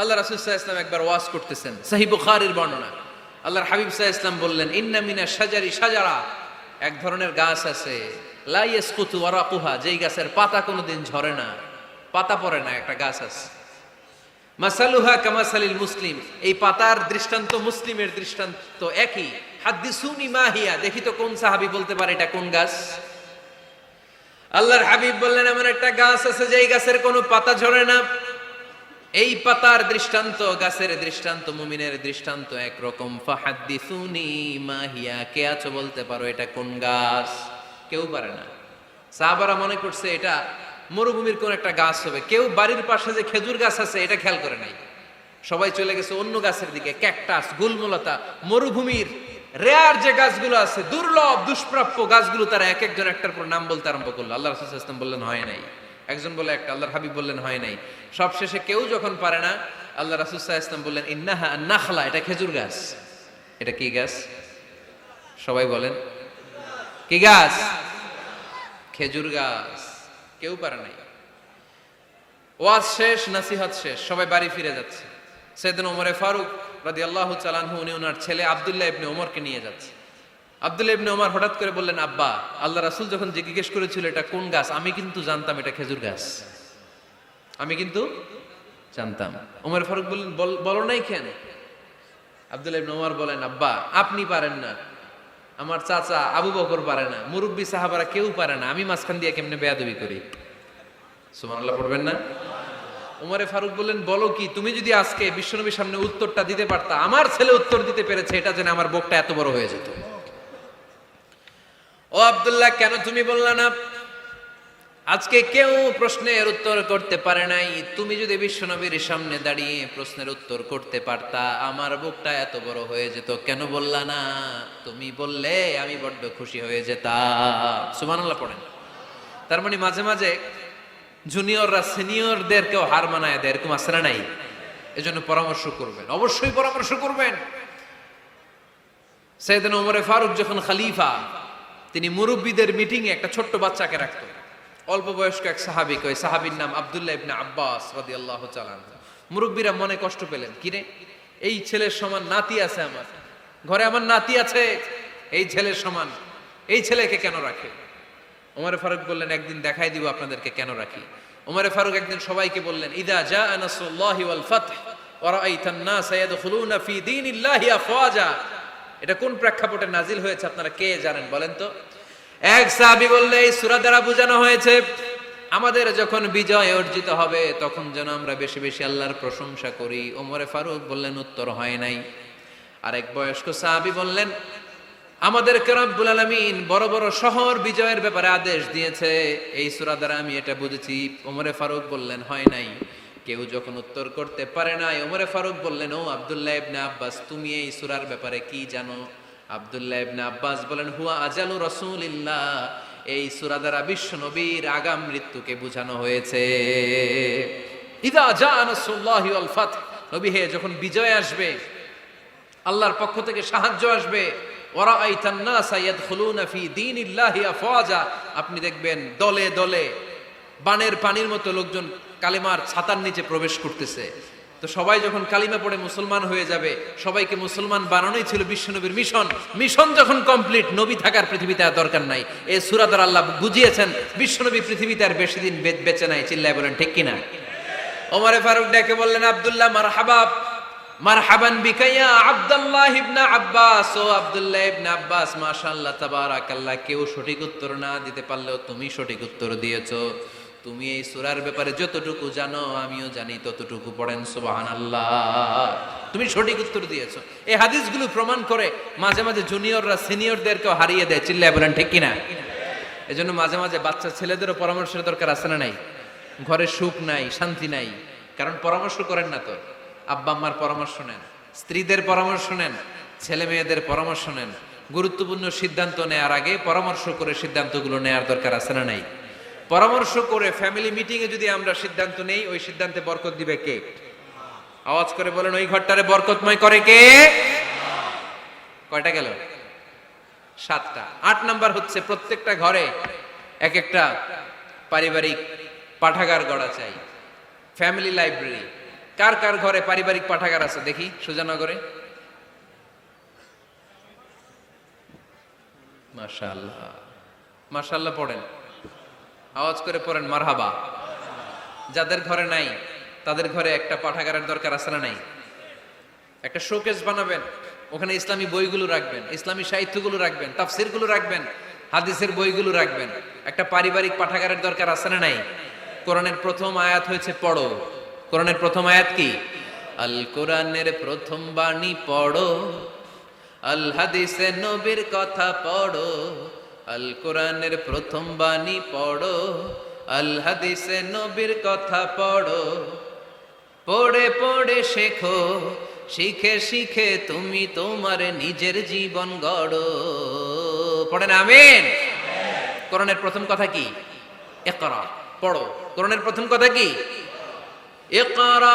আল্লাহ রাসুল সাহা ইসলাম একবার ওয়াজ করতেছেন সাহি বুখারির বর্ণনা। আল্লাহর হাবিব সাহা ইসলাম বললেন, ইন্না মিনা সাজারি সাজারা এক ধরনের গাছ আছে। লাইয়েস কুতু ওয়ারাকুহা, যেই গাছের পাতা কোনোদিন ঝরে না, পাতা পড়ে না, একটা গাছ আছে। মাসালুহা কামাসালিল মুসলিম, এই পাতার দৃষ্টান্ত মুসলিমের দৃষ্টান্ত একই। হাদ্দিসুনি মাহিয়া দেখি তো কোন সাহাবি বলতে পারে এটা কোন গাছ? আল্লাহর হাবিব বললেন, এমন একটা গাছ আছে যেই গাছের কোনো পাতা ঝরে না এই পাতার দৃষ্টান্ত, গাছের দৃষ্টান্ত, মুমিনের দৃষ্টান্ত একরকম। ফাহাদ্দিসুনি মাহিয়া, কে আছো বলতে পারো এটা কোন গাছ? কেউ পারে না। সাহাবারা মনে করছে এটা মরুভূমির কোন একটা গাছ হবে। কেউ বাড়ির পাশে যে খেজুর গাছ আছে, এটা খেয়াল করে নাই। সবাই চলে গেছে অন্য গাছের দিকে, ক্যাকটাস, গুলমলতা, মরুভূমির রেয়ার যে গাছগুলো আছে, দুর্লভ, দুষ্প্রাপ্য গাছগুলো তারা এক একজন একটার পর নাম বলতে আরম্ভ করল। আল্লাহ রাসূল ওয়াসাল্লাম বললেন, হয় নাই। একজন বলে একটা, আল্লাহর হাবিব বললেন, হয় নাই। সবশেষে কেউ যখন পারে না, আল্লাহ সাল্লাল্লাহু আলাইহি বললেন, ইন্নাহা নাখলা এটা খেজুর গাছ। এটা কি গাছ? সবাই বলেন। কি গাছ? খেজুর গাছ। কেউ পারে নাই। ওয়াজ শেষ, নাসিহত শেষ, সবাই বাড়ি ফিরে যাচ্ছে। সেদিন ওমরে ফারুক রাদি আল্লাহ চালানহু উনি ওনার ছেলে আবদুল্লাহ ইবনে ওমরকে নিয়ে যাচ্ছে। আবদুল্লাহ ইবনে ওমর হঠাৎ করে বললেন, আব্বা, আল্লাহ রাসূল যখন জিজ্ঞেস করেছিল, এটা কোন গাছ? আমি কিন্তু জানতাম এটা খেজুর গাছ। আমি কিন্তু জানতাম। ওমর ফারুক বললেন, "বল- নাই কেন? আবদুল্লাহ ইবনে ওমর বলেন, আব্বা, আপনি পারেন না। আমার চাচা আবু বকর পারে না। মুরব্বী সাহাবারা কেউ পারে না। আমি মাঝখান দিয়ে কেমনে বেয়াদবি করি? সুবহানাল্লাহ, পড়বেন না? উমরে ফারুক বললেন, বলো কি, তুমি যদি আজকে বিশ্বনবীর সামনে উত্তরটা দিতে পারতা, আমার ছেলে উত্তর দিতে পেরেছে, এটা যেন আমার বুকটা এত বড় হয়ে যেত। ও আব্দুল্লাহ, কেন তুমি বললা না? আজকে কেউ প্রশ্নের উত্তর করতে পারে নাই। তুমি যদি বিশ্বনবীর সামনে দাঁড়িয়ে প্রশ্নের উত্তর করতে পারতা, আমার বুকটা এত বড় হয়ে যেত। কেন বললা না? তুমি বললে আমি বড্ড খুশি হয়ে যেতাম। সুবহানাল্লাহ পড়েন। তার মানে মাঝে মাঝে জুনিয়ররা, সিনিয়রদেরকেও হার মানায় দেয়, এরকম না নাই? এজন্য পরামর্শ করবেন। অবশ্যই পরামর্শ করবেন। সেদিন ওমরে ফারুক যখন খালিফা তিনি মুরব্বীদের মিটিং এ একটা ছোট্ট বাচ্চাকে রাখতো। অল্প বয়স্ক এক সাহাবিক ওই সাহাবির নাম আব্দুল্লাহ ইবনে আব্বাস রাদিয়াল্লাহু তাআলা মুরব্বীরা মনে কষ্ট পেলেন কিরে এই ছেলের সমান নাতি আছে আমার। ঘরে আমার নাতি আছে। এই ছেলের সমান। এই ছেলেকে কেন রাখে? ওমরে ফারুক বললেন, একদিন দেখাই দিব আপনাদেরকে কেন রাখি। ওমরে ফারুক একদিন সবাইকে বললেন, ইদা জা নাসরুল্লাহি ওয়াল ফাতহ ওয়া রাআইতান নাস ইয়াদখুলুনা ফি দীনিল্লাহি আফওয়াজা। এটা কোন প্রেক্ষাপটে নাজিল হয়েছে আপনারা কে জানেন বলেন তো? এক সাহাবি বললে, এই সূরা দ্বারা বোঝানো হয়েছে, আমাদের যখন বিজয় অর্জিত হবে, তখন যেন আমরা বেশি বেশি আল্লাহর প্রশংসা করি। ওমরে ফারুক বললেন, উত্তর হয় নাই। আরেক বয়স্ক সাহাবি বললেন আমাদের রব্বুল আলামিন বড় বড় শহর বিজয়ের ব্যাপারে আদেশ দিয়েছে। এই সূরা দ্বারা আমি এটা বুঝেছি। ওমরে ফারুক বললেন, হয় নাই। কেউ যখন উত্তর করতে পারে নাই, ওমরে ফারুক বললেন, ও আবদুল্লাহ ইবনে আব্বাস, তুমি এই সুরার ব্যাপারে কি জানো? আব্দুল্লাহ ইবনে আব্বাস বলেন, হুয়া আজালু রাসূলিল্লাহ। এই সুরা দ্বারা বিশ্ব নবীর আগাম মৃত্যুকে বোঝানো হয়েছে। ইদা জা নাসরুল্লাহি ওয়াল ফাতহ। নবী হে, যখন বিজয় আসবে, আল্লাহর পক্ষ থেকে সাহায্য আসবে ওয়ারাআইতান নাসা ইয়াদখুলুনা ফি দীনিল্লাহি আফওয়াজা। আপনি দেখবেন, দলে দলে বানের পানির মতো লোকজন কালিমার ছাতার নিচে প্রবেশ করতেছে। তো সবাই যখন কালিমা পড়ে মুসলমান হয়ে যাবে, সবাইকে মুসলমান বানানোই ছিল বিশ্বনবীর মিশন। মিশন যখন কমপ্লিট, নবী থাকার পৃথিবীতে আর দরকার নাই। এই সুরাদার আল্লাহ বুঝিয়েছেন, বিশ্বনবী পৃথিবীতে আর বেশি দিন বেঁচে নাই, চিল্লায় বলেন, ঠিক কিনা? ওমরে ফারুক ডেকে বললেন, আবদুল্লাহ মার হাবাব মারহাবান বিকা ইয়া আব্দুল্লাহ ইবনে আব্বাস। ও আব্দুল্লাহ ইবনে আব্বাস, মাশাআল্লাহ, তাবারাকাল্লাহ, কেউ সঠিক উত্তর না দিতে পারলেও তুমি সঠিক উত্তর দিয়েছ। তুমি এই সূরার ব্যাপারে যতটুকু জানো, আমিও জানি ততটুকু পড়েন, সুবহানাল্লাহ। তুমি সঠিক উত্তর দিয়েছ। এই হাদিসগুলো প্রমাণ করে মাঝে মাঝে জুনিয়ররা সিনিয়রদেরকেও হারিয়ে দেয়। চিল্লায় বলেন, ঠিক কিনা? এজন্য মাঝে মাঝে বাচ্চা ছেলেদেরও পরামর্শের দরকার আছে না নাই? ঘরে সুখ নাই, শান্তি নাই। কারণ পরামর্শ করেন না তো। আব্বা আম্মার পরামর্শ নেন, স্ত্রীদের পরামর্শ নেন, ছেলে মেয়েদের পরামর্শ নেন। গুরুত্বপূর্ণ সিদ্ধান্ত নেয়ার আগে পরামর্শ করে সিদ্ধান্তগুলো নেয়ার দরকার আছে না নাই? পরামর্শ করে ফ্যামিলি মিটিং এ যদি আমরা সিদ্ধান্ত নেই, ওই সিদ্ধান্তে বরকত দিবে কে? আওয়াজ করে বলেন, ওই ঘরটারে বরকতময় করে কে? কয়টা গেল? সাতটা। আট নাম্বার হচ্ছে, প্রত্যেকটা ঘরে এক একটা পারিবারিক পাঠাগার গড়া চাই। ফ্যামিলি লাইব্রেরি কার কার ঘরে পারিবারিক পাঠাগার আছে? দেখি, সুজানগরে। মাশাআল্লাহ। মাশাআল্লাহ পড়েন। আওয়াজ করে পড়েন, মারহাবা। যাদের ঘরে নাই, তাদের ঘরে একটা পাঠাগারের দরকার আছে না নাই? একটা শোকেস বানাবেন, ওখানে ইসলামী বইগুলো রাখবেন, ইসলামী সাহিত্যগুলো রাখবেন, তাফসিরগুলো রাখবেন, হাদিসের বইগুলো রাখবেন। একটা পারিবারিক পাঠাগারের দরকার আছে না নাই? কোরআনের প্রথম আয়াত হয়েছে, পড়ো। কোরআনের প্রথম আয়াত কি? আল কোরআনের প্রথম বাণী পড়ো, আল হাদিসে নবীর কথা পড়ো আল কোরআনের প্রথম বাণী পড়ো আল হাদিসে নবীর কথা পড়ো পড়ে পড়ে শেখো শিখে শিখে তুমি তোমার নিজের জীবন গড়ো পড়েন আমিন কোরআনের প্রথম কথা কি ইকরা পড়ো কোরআনের প্রথম কথা কি ইকরা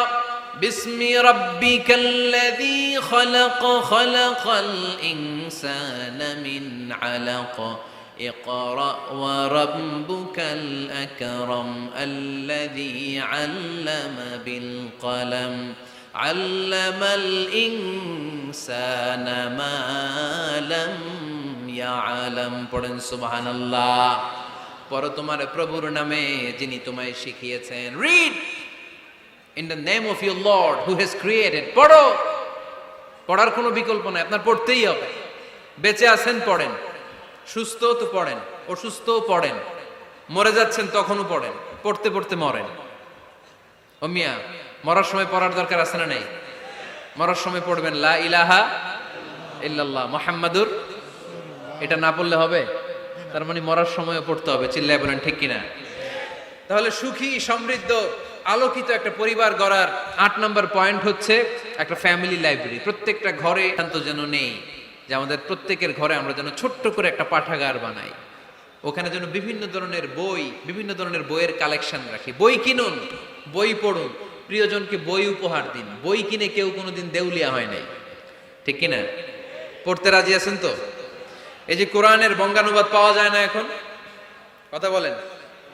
بسم ربك الذي خلق خلق الإنسان من علق اقرأ وربك الأكرم الذي علم بالقلم علم الإنسان ما لم يعلم পড়েন সুবহান আল্লাহ পর তোমার প্রভুর নামে যিনি তোমায় শিখিয়েছেন read in the name of your lord who has created পড়ো পড়ার কোনো বিকল্প নাই আপনার পড়তেই হবে বেঁচে আছেন পড়েন সুস্থ তো পড়েন, অসুস্থও পড়েন। মরে যাচ্ছেন তখনও পড়েন, পড়তে পড়তে মরেন। ও মিয়া, মরার সময় পড়ার দরকার আছে না নেই? মরার সময় পড়বেন, লা ইলাহা ইল্লাল্লাহ, মোহাম্মদুর, এটা না পড়লে হবে? তার মানে মরার সময়ও পড়তে হবে, চিল্লায় বলেন, ঠিক কিনা? তাহলে সুখী, সমৃদ্ধ, আলোকিত একটা পরিবার গড়ার আট নম্বর পয়েন্ট হচ্ছে একটা ফ্যামিলি লাইব্রেরি। প্রত্যেকটা ঘরে যেন নেই। যে আমাদের প্রত্যেকের ঘরে আমরা যেন ছোট্ট করে একটা পাঠাগার বানাই। ওখানে যেন বিভিন্ন ধরনের বই, বিভিন্ন ধরনের বইয়ের কালেকশন রাখি। বই কিনুন, বই পড়ুন, প্রিয়জনকে বই উপহার দিন। বই কিনে কেউ কোনোদিন দেউলিয়া হয় নাই। ঠিক কিনা? পড়তে রাজি আছেন তো? এই যে কোরআনের বঙ্গানুবাদ পাওয়া যায় না এখন? কথা বলেন।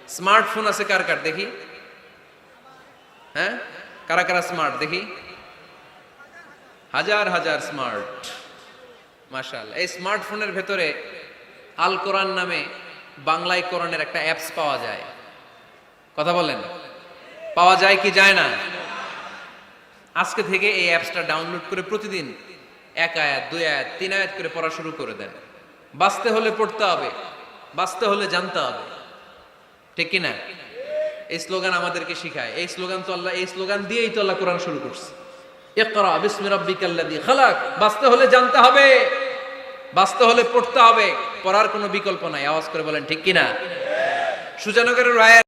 স্মার্টফোন আছে কার কার? দেখি। হ্যাঁ? কারা কারা স্মার্ট দেখি। হাজার হাজার স্মার্ট মাশাল এই স্মার্টফোনের ভেতরে আল কোরআন নামে বাংলায় কোরআনের একটা অ্যাপস পাওয়া যায়। কথা বলেন? পাওয়া যায় কি যায় না? আজকে থেকে এই অ্যাপসটা ডাউনলোড করে প্রতিদিন এক আয়াত, দুই আয়াত, তিন আয়াত করে পড়া শুরু করে দেন। বাঁচতে হলে পড়তে হবে, বাঁচতে হলে জানতে হবে। ঠিক কিনা এই স্লোগান আমাদেরকে শিখায়। এই স্লোগান তো আল্লাহ, এই স্লোগান দিয়েই তো আল্লাহ কোরআন শুরু করছে। ইকরা বিসমি রাব্বিকাল্লাযী খালাক। বাঁচতে হলে জানতে হবে। বাঁচতে হলে পড়তে হবে, পড়ার কোনো বিকল্প নাই। আওয়াজ করে বলেন, ঠিক কিনা? সুজানগরের রায়